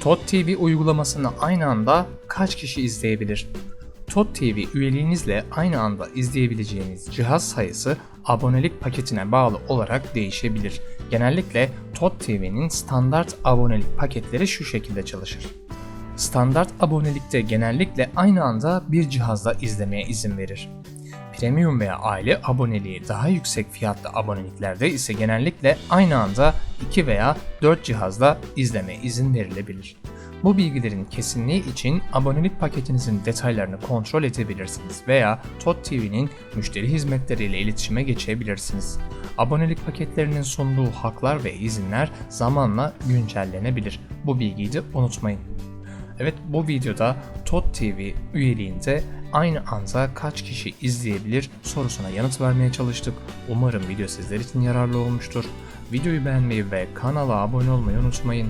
TOT TV uygulamasını aynı anda kaç kişi izleyebilir? TOT TV üyeliğinizle aynı anda izleyebileceğiniz cihaz sayısı abonelik paketine bağlı olarak değişebilir. Genellikle TOT TV'nin standart abonelik paketleri şu şekilde çalışır. Standart abonelikte genellikle aynı anda bir cihazda izlemeye izin verir. Premium veya aile aboneliği daha yüksek fiyatlı aboneliklerde ise genellikle aynı anda 2 veya 4 cihazda izleme izin verilebilir. Bu bilgilerin kesinliği için abonelik paketinizin detaylarını kontrol edebilirsiniz veya TOT TV'nin müşteri hizmetleriyle iletişime geçebilirsiniz. Abonelik paketlerinin sunduğu haklar ve izinler zamanla güncellenebilir. Bu bilgiyi de unutmayın. Evet bu videoda TOT TV üyeliğinde aynı anda kaç kişi izleyebilir sorusuna yanıt vermeye çalıştık. Umarım video sizler için yararlı olmuştur. Videoyu beğenmeyi ve kanala abone olmayı unutmayın.